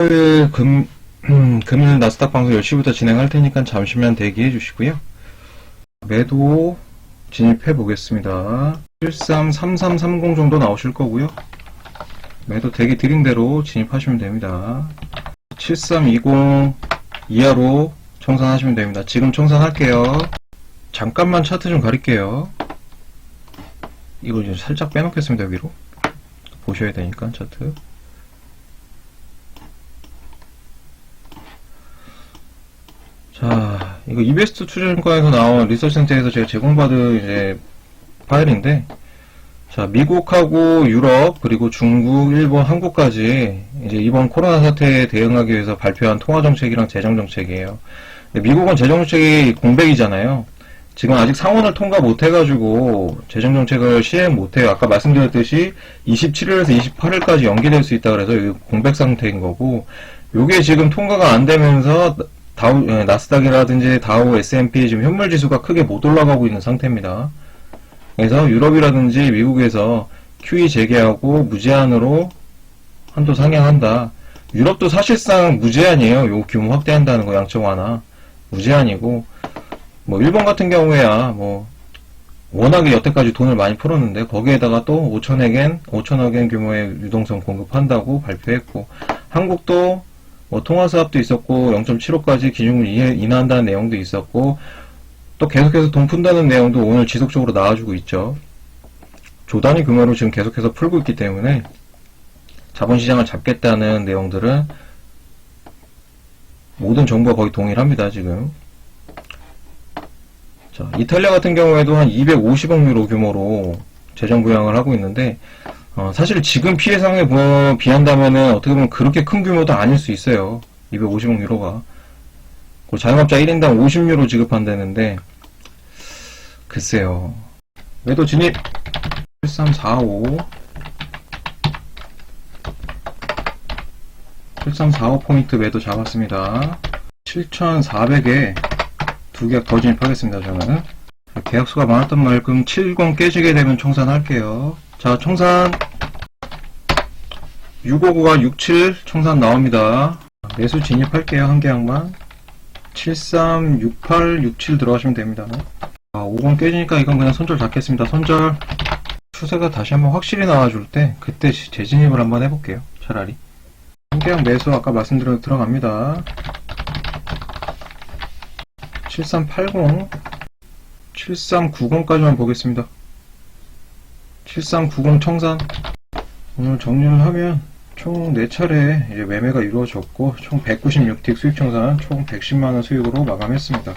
그 금, 음, 금일 나스닥 방송 10시부터 진행할 테니까 잠시만 대기해 주시고요. 매도 진입해 보겠습니다. 133330 정도 나오실 거고요. 매도 대기 드린 대로 진입하시면 됩니다. 7320 이하로 청산하시면 됩니다. 지금 청산할게요. 잠깐만 차트 좀 가릴게요. 이걸 좀 살짝 빼놓겠습니다, 위로. 보셔야 되니까, 차트. 자, 이거 이베스트 투자증권에서 나온 리서치 센터에서 제가 제공받은 이제 파일인데, 자, 미국하고 유럽, 그리고 중국, 일본, 한국까지 이제 이번 코로나 사태에 대응하기 위해서 발표한 통화 정책이랑 재정 정책이에요. 근데 미국은 재정 정책이 공백이잖아요. 지금 아직 상원을 통과 못 해가지고 재정 정책을 시행 못 해요. 아까 말씀드렸듯이 27일에서 28일까지 연기될 수 있다 그래서 공백 상태인 거고, 요게 지금 통과가 안 되면서 다우, 예, 나스닥이라든지 다우, S&P 지금 현물 지수가 크게 못 올라가고 있는 상태입니다. 그래서 유럽이라든지 미국에서 QE 재개하고 무제한으로 한도 상향한다. 유럽도 사실상 무제한이에요. 요 규모 확대한다는 거 양적 완화. 무제한이고, 뭐 일본 같은 경우에야 뭐 워낙에 여태까지 돈을 많이 풀었는데 거기에다가 또 5천억엔 5천억엔 규모의 유동성 공급한다고 발표했고 한국도 뭐 통화 사업도 있었고 0.75까지 기준을 이해- 인하한다는 내용도 있었고 또 계속해서 돈 푼다는 내용도 오늘 지속적으로 나와주고 있죠. 조단위 규모로 지금 계속해서 풀고 있기 때문에 자본시장을 잡겠다는 내용들은 모든 정부가 거의 동일합니다, 지금. 자, 이탈리아 같은 경우에도 한 250억 유로 규모로 재정 부양을 하고 있는데, 어, 사실 지금 피해 상황에 보- 비한다면은 어떻게 보면 그렇게 큰 규모도 아닐 수 있어요. 250억 유로가. 그 자영업자 1인당 50유로 지급한다는데, 글쎄요. 매도 진입 7345 7345 포인트 매도 잡았습니다. 7400에 두개더 진입하겠습니다, 저는. 계약수가 많았던 만큼 70 깨지게 되면 청산할게요. 자, 청산. 659가 67 청산 나옵니다. 매수 진입할게요, 한 계약만. 73, 68, 67 들어가시면 됩니다. 아, 50 깨지니까 이건 그냥 손절 잡겠습니다. 손절. 추세가 다시 한번 확실히 나와줄 때, 그때 재진입을 한번 해볼게요. 차라리. 한 계약 매수 아까 말씀드린 들어갑니다. 7380, 7390까지만 보겠습니다. 7390 청산. 오늘 정리를 하면 총 4차례 이제 매매가 이루어졌고 총 196틱 수익 청산 총 110만원 수익으로 마감했습니다.